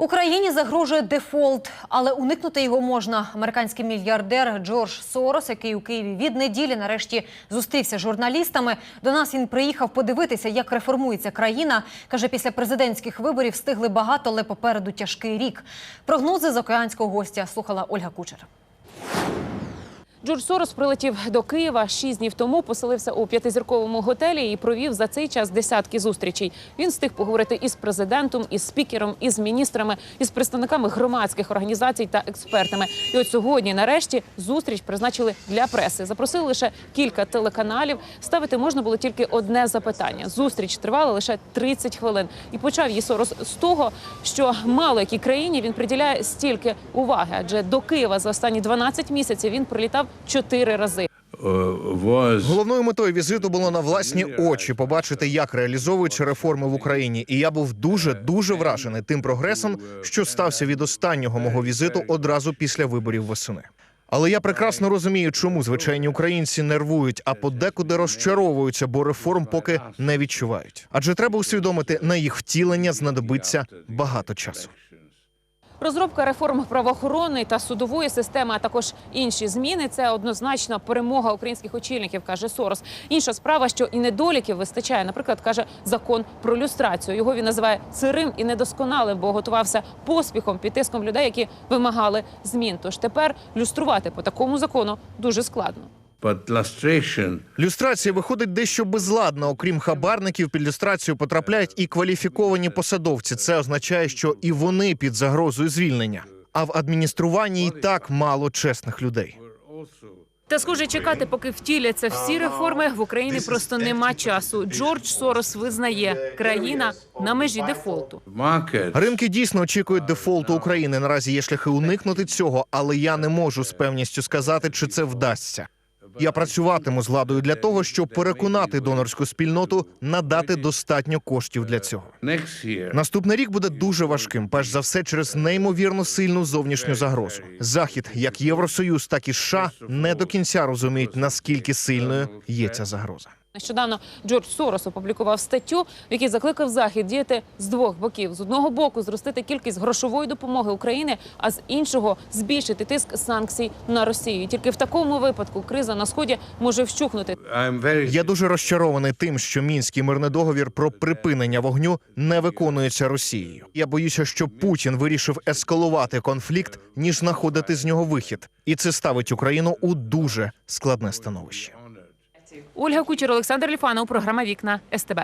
Україні загрожує дефолт, але уникнути його можна. Американський мільярдер Джордж Сорос, який у Києві від неділі нарешті зустрівся з журналістами. До нас він приїхав подивитися, як реформується країна. каже, після президентських виборів встигли багато, але попереду тяжкий рік. Прогнози з океанського гостя слухала Ольга Кучер. Джордж Сорос прилетів до Києва шість днів тому, поселився у п'ятизірковому готелі і провів за цей час десятки зустрічей. Він встиг поговорити із президентом, із спікером, із міністрами, із представниками громадських організацій та експертами. І от сьогодні, нарешті, зустріч призначили для преси. Запросили лише кілька телеканалів. Ставити можна було тільки одне запитання. Зустріч тривала лише 30 хвилин. І почав її Сорос з того, що мало якій країні він приділяє стільки уваги, адже до Києва за останні 12 місяців він прилітав чотири рази. was Головною метою візиту було на власні очі побачити, як реалізовуються реформи в Україні. І я був дуже дуже вражений тим прогресом, що стався від останнього мого візиту одразу після виборів восени. Але я прекрасно розумію, чому звичайні українці нервують, а подекуди розчаровуються, бо реформ поки не відчувають. Адже треба усвідомити, на їх втілення знадобиться багато часу. Розробка реформ правоохоронної та судової системи, а також інші зміни це однозначно перемога українських очільників, каже Сорос. Інша справа, що і недоліків вистачає. Наприклад, каже закон про люстрацію. Його він називає сирим і недосконалим, бо готувався поспіхом під тиском людей, які вимагали змін. Тож тепер люструвати по такому закону дуже складно. Люстрація виходить дещо безладно. Окрім хабарників, під люстрацію потрапляють і кваліфіковані посадовці. Це означає, що і вони під загрозою звільнення. А в адмініструванні і так мало чесних людей. Та схоже, чекати, поки втіляться всі реформи в Україні просто нема часу. Джордж Сорос визнає, країна на межі дефолту. Ринки дійсно очікують дефолту України. Наразі є шляхи уникнути цього, але я не можу з певністю сказати, чи це вдасться. Я працюватиму з владою для того, щоб переконати донорську спільноту надати достатньо коштів для цього. Наступний рік буде дуже важким, перш за все, через неймовірно сильну зовнішню загрозу. Захід, як Євросоюз, так і США, не до кінця розуміють наскільки сильною є ця загроза. Нещодавно Джордж Сорос опублікував статтю, в якій закликав захід діяти з двох боків: з одного боку зростити кількість грошової допомоги України, а з іншого збільшити тиск санкцій на Росію. І Тільки в такому випадку криза на сході може вщухнути. Я дуже розчарований тим, що мінський мирний договір про припинення вогню не виконується Росією. Я боюся, що Путін вирішив ескалувати конфлікт, ніж знаходити з нього вихід, і це ставить Україну у дуже складне становище. Ольга Кучер, Олександр Ліфанов, програма Вікна СТБ.